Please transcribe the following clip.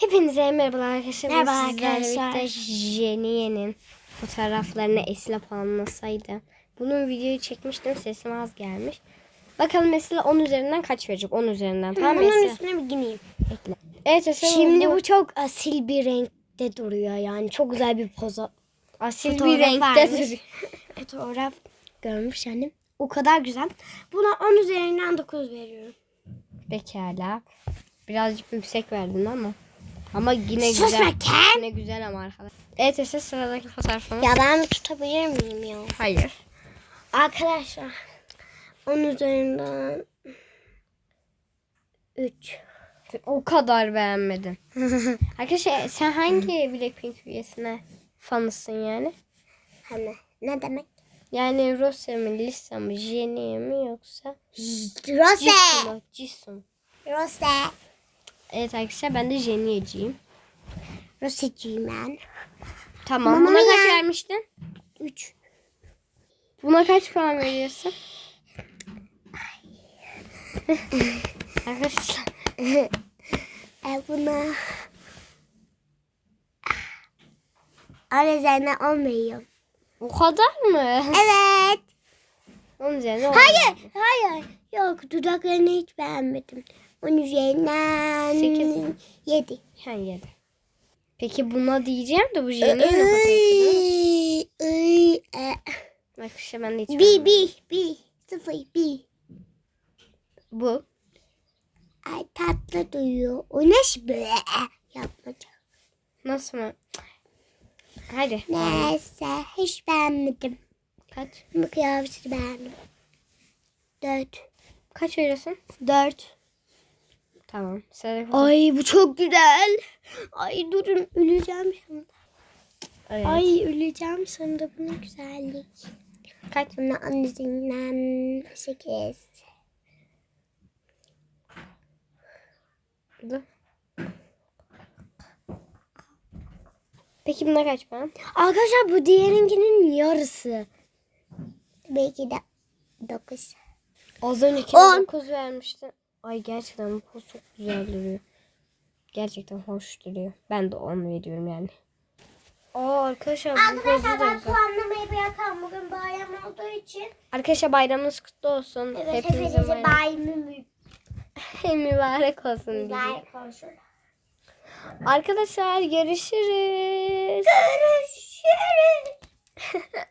Hepinize merhabalar arkadaşlar. Merhaba arkadaşlar. Jeniye'nin fotoğraflarını Esila almasaydı. Bunun videoyu çekmiştim. Sesim az gelmiş. Bakalım Esila 10 üzerinden kaç verecek? 10 üzerinden. Tamam Bunun Esila? üstüne bir gireyim. Ekle. Evet Esila Şimdi bu çok asil bir renkte duruyor yani. Çok güzel bir poza. asil bir fotoğraf renkte vermiş. duruyor. Fotoğraf görmüş annem. O kadar güzel. Buna 10 üzerinden 9 veriyorum. Pekala. Birazcık yüksek verdin ama. Ama yine Sus güzel. Ken! Yine güzel ama arkadaşlar. Evet Esila sıradaki fotoğrafımız. Ya ben tutabilir miyim ya? Hayır. Arkadaşlar 10 üzerinden 3. O kadar beğenmedim. Arkadaşlar sen hangi Blackpink üyesine fanısın yani? Hani ne demek? Yani Rose mi, Lisa mı, Jennie mi yoksa Rose. Jisoo mu? Jisoo. Rose. Evet arkadaşlar ben de Jennie'ciyim. Rose'ciyim ben. Tamam. Mamma Buna kaç vermiştin? 3. Buna kaç puan veriyorsun? arkadaşlar E buna üzerine 10 veriyorum. o kadar mı? Evet. Onun üzerine on Hayır, hayır. Yok, dudaklarını hiç beğenmedim. 10 üzerinden Sekiz. 7. Ha yedi. Peki buna diyeceğim de bu Jennie'nin fotoğrafı değil mi? Arkadaşlar ben de hiç B, beğenmedim. B, B, 0, B. Bu. Ay tatlı duyuyor. O nasıl böyle yapmayacak? Nasıl mı? Hadi. Neyse, hiç beğenmedim. Kaç? Bu kıyafeti beğendim. 4. Kaç veriyorsun? 4. Tamam. Sıradaki. Ay bu çok güzel. Ay durun öleceğim şimdi. Evet. Ay öleceğim sonunda bu ne güzellik. Kaç? Buna annesinden 8. Dur. Peki buna kaç puan? Arkadaşlar bu diğerinkinin yarısı. Belki de 9. Az önceki On. 9 vermiştin. Ay gerçekten bu poz çok güzel duruyor. Gerçekten hoş duruyor. Ben de 10 veriyorum yani. Aa arkadaşlar bu pozu da güzel. puanlamayı bırakalım. Bugün bayram olduğu için. Arkadaşlar bayramınız kutlu olsun. Evet Hepinize bayram. bayramı mübarek olsun mübarek olsun. Arkadaşlar görüşürüz. Görüşürüz.